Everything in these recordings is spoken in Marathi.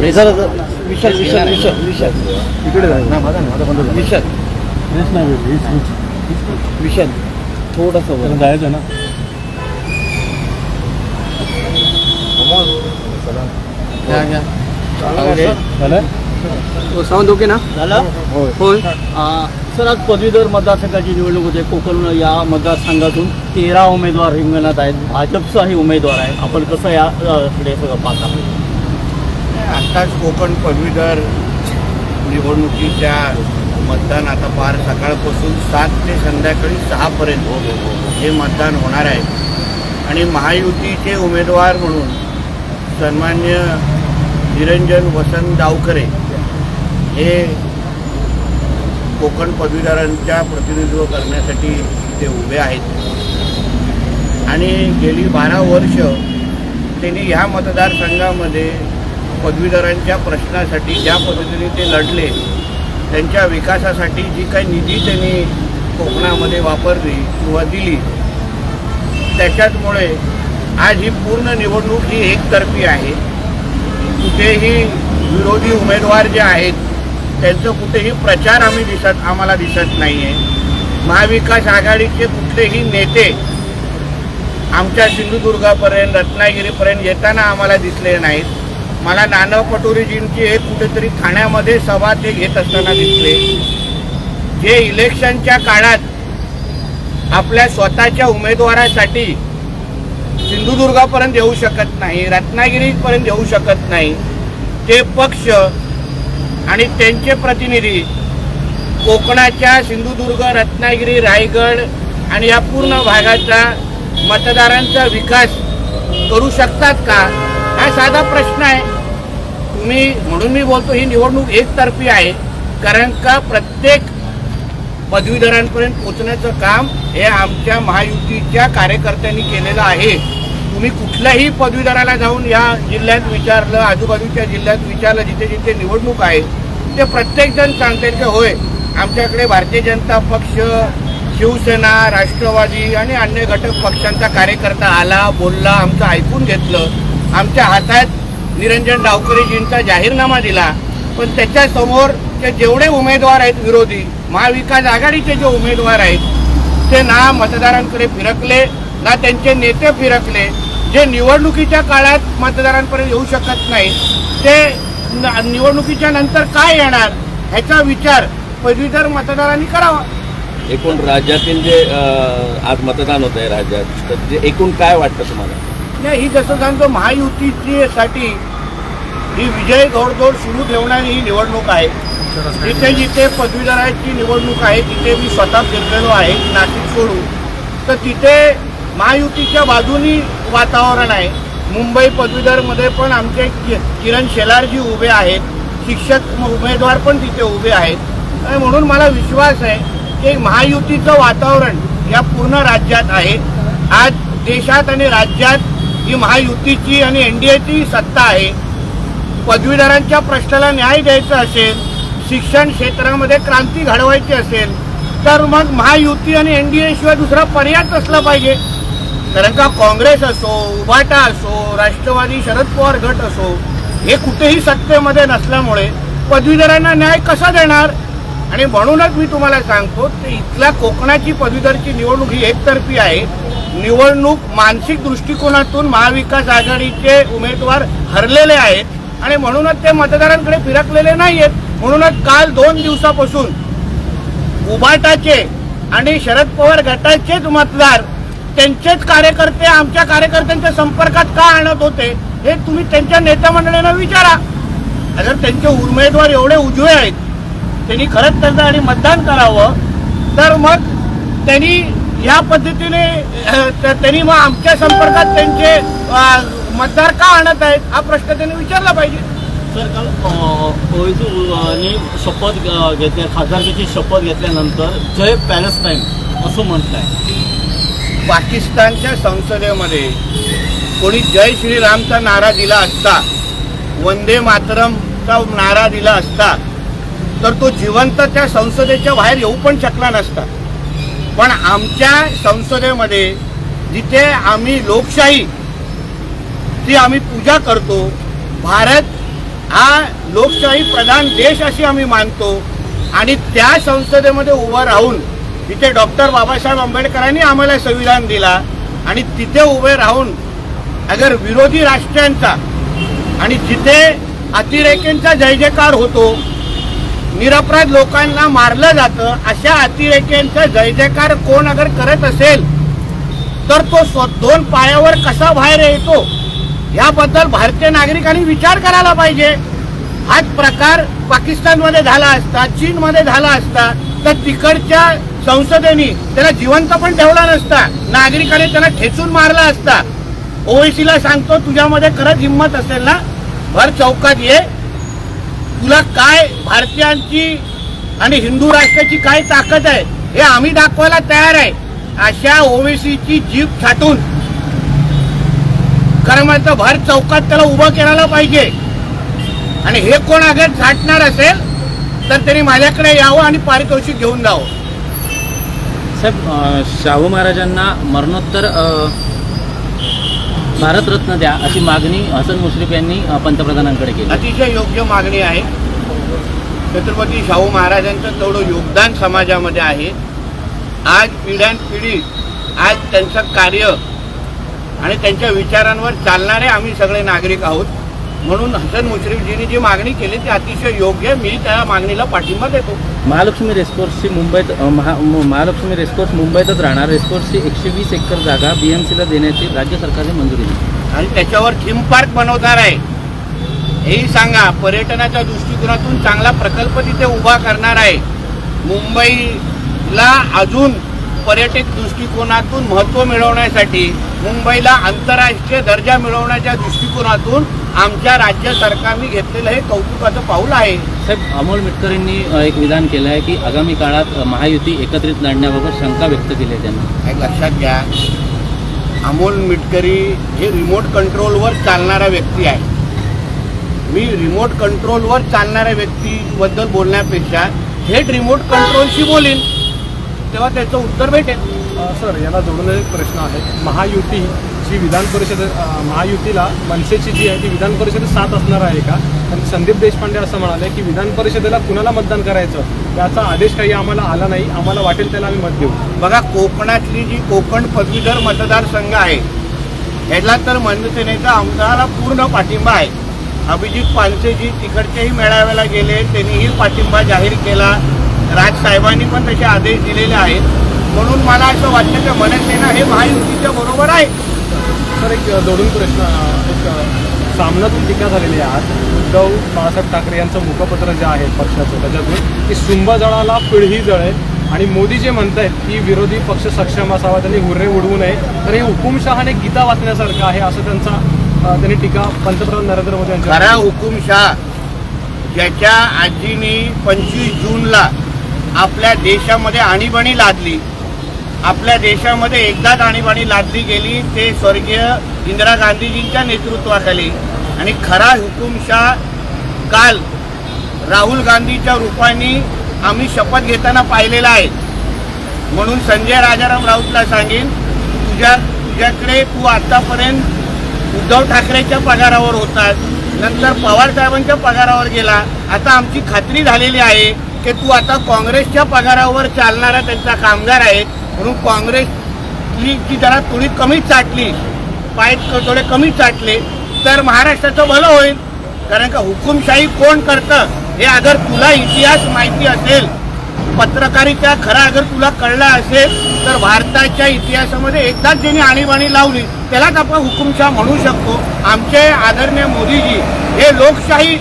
विशाल विशाल विशाल विशाल. इकडे विशाल. वीस वीस विशाल थोडासा वर. जायचं ना. घ्या घ्या झालं सावंत ओके ना? झालं? होय. सर आज पदवीधर मतदारसंघाची निवडणूक होते. कोकण या मतदारसंघातून तेरा उमेदवार रिंगणात आहेत. भाजपचाही उमेदवार आहे. आपण कसं या इकडे कडे सगळं पाहता आत्ताच कोकण पदवीधर निवडणुकीच्या मतदान आता फार सकाळपासून सात ते संध्याकाळी सहापर्यंत हे मतदान होणार आहे. आणि महायुतीचे उमेदवार म्हणून सन्मान्य निरंजन वसंत डावकरे हे कोकण पदवीधरांच्या प्रतिनिधित्व करण्यासाठी ते उभे आहेत. आणि गेली बारा वर्ष त्यांनी ह्या मतदारसंघामध्ये पदवीधरांच्या प्रश्नासाठी ज्या पद्धतीने ते लढले त्यांच्या विकासासाठी जी काही निधी त्यांनी कोकणामध्ये वापरली किंवा दिली त्याच्याचमुळे आज ही पूर्ण निवडणूक ही एकतर्फी आहे. कुठेही विरोधी उमेदवार जे आहेत त्यांचं कुठेही प्रचार आम्ही दिसत आम्हाला दिसत नाही आहे महाविकास आघाडीचे कुठलेही नेते आमच्या सिंधुदुर्गापर्यंत रत्नागिरीपर्यंत येताना आम्हाला दिसले नाहीत. मला नाना पटोरीजींची एक कुठेतरी ठाण्यामध्ये सभा ते घेत असताना दिसले. जे इलेक्शनच्या काळात आपल्या स्वतःच्या उमेदवारासाठी सिंधुदुर्गापर्यंत येऊ शकत नाही रत्नागिरीपर्यंत येऊ शकत नाही ते पक्ष आणि त्यांचे प्रतिनिधी कोकणाच्या सिंधुदुर्ग रत्नागिरी रायगड आणि या पूर्ण भागाचा मतदारांचा विकास करू शकतात का? हा साधा प्रश्न आहे. तुम्ही म्हणून मी बोलतो ही निवडणूक एकतर्फी आहे. कारण का प्रत्येक पदवीधरांपर्यंत पोहोचण्याचं काम हे आमच्या महायुतीच्या कार्यकर्त्यांनी केलेलं आहे. तुम्ही कुठल्याही पदवीधराला जाऊन या जिल्ह्यात विचारलं आजूबाजूच्या जिल्ह्यात विचारलं जिथे जिथे निवडणूक आहे ते प्रत्येकजण सांगतील की होय आमच्याकडे भारतीय जनता पक्ष शिवसेना राष्ट्रवादी आणि अन्य घटक पक्षांचा कार्यकर्ता आला बोलला आमचं ऐकून घेतलं. आमच्या हातात निरंजन डावकरेजींचा जाहीरनामा दिला. पण त्याच्यासमोर ते जेवढे उमेदवार आहेत विरोधी महाविकास आघाडीचे जे उमेदवार आहेत ते ना मतदारांकडे फिरकले ना त्यांचे नेते फिरकले जे निवडणुकीच्या काळात मतदारांपर्यंत येऊ शकत नाही ते निवडणुकीच्या नंतर काय येणार ह्याचा विचार पदवीधर मतदारांनी करावा. एकूण राज्यातील जे आज मतदान होत आहे राज्यात तर जे एकूण काय वाटतं तुम्हाला? नाही ही जसं सांगतो महायुतीची साठी ही विजय घोडदौड सुरू ठेवणारी ही निवडणूक आहे. जिथे जिथे पदवीधराची निवडणूक आहे तिथे मी स्वतः फिरलेलो आहे नाशिक सोडून. तर तिथे महायुतीच्या बाजूनी वातावरण आहे. मुंबई पदवीधरमध्ये पण आमचे कि- किरण शेलारजी उभे आहेत. शिक्षक उमेदवार पण तिथे उभे आहेत. आणि म्हणून मला विश्वास आहे की महायुतीचं वातावरण या पूर्ण राज्यात आहे. आज देशात आणि राज्यात ही महायुतीची आणि एन डी एची सत्ता आहे. पदवीधरांच्या प्रश्नाला न्याय द्यायचा असेल शिक्षण क्षेत्रामध्ये क्रांती घडवायची असेल तर मग महायुती आणि एन डी शिवाय दुसरा पर्यायच असला पाहिजे? कारण का काँग्रेस असो उभाटा असो राष्ट्रवादी शरद पवार गट असो हे कुठेही सत्तेमध्ये नसल्यामुळे पदवीधरांना न्याय कसा देणार? आणि म्हणूनच मी तुम्हाला सांगतो ते इथल्या कोकणाची पदवीधरची निवडणूक ही एकतर्फी आहे. निवडणूक मानसिक दृष्टिकोनातून महाविकास आघाडीचे उमेदवार हरलेले आहेत. आणि म्हणूनच ते मतदारांकडे फिरकलेले नाही आहेत म्हणूनच काल दोन दिवसापासून उभाटाचे आणि शरद पवार गटाचेच मतदार त्यांचेच कार्यकर्ते आमच्या कार्यकर्त्यांच्या संपर्कात का आणत होते हे तुम्ही त्यांच्या नेत्या मंडळींना विचारा. जर त्यांचे उमेदवार एवढे उजवे आहेत. त्यांनी खरंच त्यांचं आणि मतदान करावं तर मग त्यांनी या पद्धतीने त्यांनी मग आमच्या संपर्कात त्यांचे मतदार का आणत आहेत हा प्रश्न त्यांनी विचारला पाहिजे. सर काल शपथ घेतल्या खासदारकीची शपथ घेतल्यानंतर जय पॅलेस्टाईन असं म्हटलं आहे पाकिस्तानच्या संसदेमध्ये कोणी जय श्रीरामचा नारा दिला असता वंदे मातरमचा नारा दिला असता तर तो जिवंत त्या संसदेच्या बाहेर येऊ पण शकला नसता. पण आमच्या संसदेमध्ये जिथे आम्ही लोकशाही ती आम्ही पूजा करतो भारत हा लोकशाही प्रधान देश अशी आम्ही मानतो आणि त्या संसदेमध्ये उभं राहून तिथे डॉक्टर बाबासाहेब आंबेडकरांनी आम्हाला संविधान दिला आणि तिथे उभे राहून अगर विरोधी राष्ट्रांचा आणि जिथे अतिरेक्यांचा जय जयकार होतो निरपराध लोकांना मारलं जातं अशा अतिरेक्यांचा जय जयकार कोण अगर करत असेल तर तो स्व दोन पायावर कसा बाहेर येतो याबद्दल भारतीय नागरिकांनी विचार करायला पाहिजे. हाच प्रकार पाकिस्तानमध्ये झाला असता चीनमध्ये झाला असता तर तिकडच्या संसदेने त्याला जिवंत पण ठेवला नसता. नागरिकाने त्याला ठेचून मारला असता. ओवेसीला सांगतो तुझ्यामध्ये खरंच हिंमत असेल ना? भर चौकात ये. तुला काय भारतीयांची आणि हिंदू राष्ट्राची काय ताकद आहे हे आम्ही दाखवायला तयार आहे. अशा ओवेसीची जीप छाटून. खरं म्हणतं भर चौकात त्याला उभं करायला पाहिजे. आणि हे कोण अगर छाटणार असेल तर त्यांनी माझ्याकडे यावं आणि पारितोषिक घेऊन जावं. साहेब शाहू महाराजांना मरणोत्तर भारतरत्न द्या अशी मागणी हसन मुश्रीफ यांनी पंतप्रधानांकडे केली. अतिशय योग्य मागणी आहे. छत्रपती शाहू महाराजांचं तेवढं योगदान समाजामध्ये आहे. आज पिढ्यानपिढी आज त्यांचं कार्य आणि त्यांच्या विचारांवर चालणारे आम्ही सगळे नागरिक आहोत. म्हणून हसन मुश्रीफजींनी जी मागणी केली ती अतिशय योग्य आहे. मी त्या मागणीला पाठिंबा देतो. महालक्ष्मी रेसकोर्सची मुंबईत महा महालक्ष्मी रेसकोर्स मुंबईतच राहणार. रेसकोर्सची एकशे वीस एकर जागा बीएमसीला देण्याची राज्य सरकारने मंजुरी दिली. आणि त्याच्यावर थीम पार्क बनवणार आहे. हेही सांगा पर्यटनाच्या दृष्टिकोनातून चांगला प्रकल्प तिथे उभा करणार आहे. मुंबईला अजून पर्यटक दृष्टिकोनातून महत्त्व मिळवण्यासाठी मुंबईला आंतरराष्ट्रीय दर्जा मिळवण्याच्या दृष्टिकोनातून आमच्या राज्य सरकारने घेतलेलं हे कौतुकाचं पाऊल आहे. साहेब अमोल मिटकरींनी एक विधान केलं आहे की आगामी काळात महायुती एकत्रित लढण्याबाबत शंका व्यक्त केली आहे त्यांनी. एक लक्षात घ्या अमोल मिटकरी हे रिमोट कंट्रोलवर चालणारा व्यक्ती आहे. मी रिमोट कंट्रोलवर चालणाऱ्या व्यक्तीबद्दल बोलण्यापेक्षा थेट रिमोट कंट्रोलशी बोलीन. तेव्हा त्याचं उत्तर भेटेल. सर याला जोडून एक प्रश्न आहे. महायुती जी विधान परिषद महायुतीला मनसेची जी आहे ती विधान परिषदेत साथ असणार आहे का? आणि संदीप देशपांडे असं म्हणाले की विधान परिषदेला कुणाला मतदान करायचं? याचा आदेश काही आम्हाला आला नाही. आम्हाला वाटेल त्याला आम्ही मत देऊ. बघा कोकणातली जी कोकण पदवीधर मतदारसंघ आहे ह्याला तर मनसेनेचा आमदाराला पूर्ण पाठिंबा आहे. अभिजित पानसेजी तिकडच्याही मेळाव्याला गेले त्यांनीही पाठिंबा जाहीर केला. राजसाहेबांनी पण तसे आदेश दिलेले आहेत. म्हणून मला असं वाटतं की मनसेना हे महायुतीच्या बरोबर आहे. सर एक जोडून प्रश्न एक सामनातून टीका झालेली आहे. आज उद्धव बाळासाहेब ठाकरे यांचं मुखपत्र जे आहे पक्षाचं त्याच्यातून की सुंब जळाला पिढी जळेल आणि मोदी जे म्हणतायत की विरोधी पक्ष सक्षम असावा त्यांनी हुर्रे उडवू नये. तर हे हुकुमशहाने गीता वाचण्यासारखं आहे असं त्यांचा त्यांनी टीका पंतप्रधान नरेंद्र मोदी यांच्या खरा हुकुमशाह ज्याच्या आजीनी पंचवीस जूनला आपल्या देशामध्ये आणीबाणी लादली. आपल्या देशामध्ये एकदाच आणीबाणी लादली गेली ते स्वर्गीय इंदिरा गांधीजींच्या नेतृत्वाखाली. आणि खरा हुकुमशाह काल राहुल गांधीच्या रूपाने आम्ही शपथ घेताना पाहिलेला आहे. म्हणून संजय राजाराम राऊतला सांगेन तुझ्या तुझ्याकडे तू आतापर्यंत उद्धव ठाकरेच्या पगारावर होतात नंतर पवार साहेबांच्या पगारावर गेला आता आमची खात्री झालेली आहे की तू आता काँग्रेसच्या पगारावर चालणारा त्यांचा कामगार आहे म्हणून काँग्रेसली जी जरा थोडी कमी चाटली पाय थोडे कमी चाटले तर महाराष्ट्राचं भलं होईल. कारण का हुकुमशाही कोण करतं हे अगर तुला इतिहास माहिती असेल पत्रकारिता खरा अगर तुला कळला असेल तर भारताच्या इतिहासामध्ये एकदाच ज्यांनी आणीबाणी लावली त्यालाच आपण हुकुमशाह म्हणू शकतो. आमचे आदरणीय मोदीजी हे लोकशाही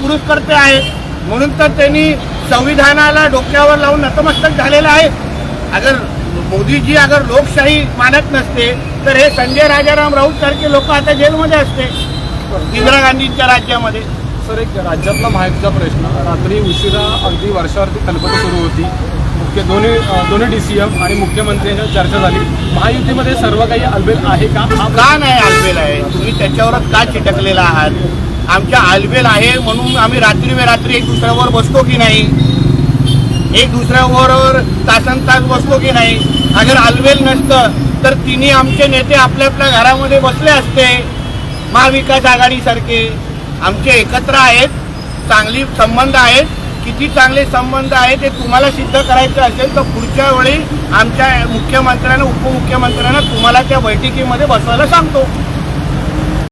पुरुषकर्ते आहेत. म्हणून तर त्यांनी संविधानाला डोक्यावर लावून नतमस्तक झालेलं आहे. अगर मोदीजी अगर लोकशाही मानत नसते तर हे संजय राजाराम राऊत सारखे लोक आता जेलमध्ये असते. इंदिरा गांधींच्या राज्यामध्ये. सर एक राज्यातला महायुतीचा प्रश्न. रात्री उशिरा अगदी वर्षावरती कल्पना सुरू होती. मुख्य दोन्ही दोन्ही डी सी एम आणि मुख्यमंत्र्यांच्या चर्चा झाली. महायुतीमध्ये सर्व काही अलबेल आहे का? हा का नाही आलबेल आहे? तुम्ही त्याच्यावरच का चिटकलेला आहात? आमच्या आलबेल आहे म्हणून आम्ही रात्री रात्री एक दुसऱ्यावर बसतो की नाही? एक दुसऱ्यावर तासन तास बसतो की नाही? अगर आलबेल नसतं तर तिन्ही आमचे नेते आपल्या आपल्या घरामध्ये बसले असते. महाविकास आघाडीसारखे. आमचे एकत्र आहेत चांगली संबंध आहेत. किती चांगले संबंध आहेत ते तुम्हाला सिद्ध करायचं असेल तर पुढच्या वेळी आमच्या मुख्यमंत्र्यांना उपमुख्यमंत्र्यांना तुम्हाला त्या बैठकीमध्ये बसवायला सांगतो.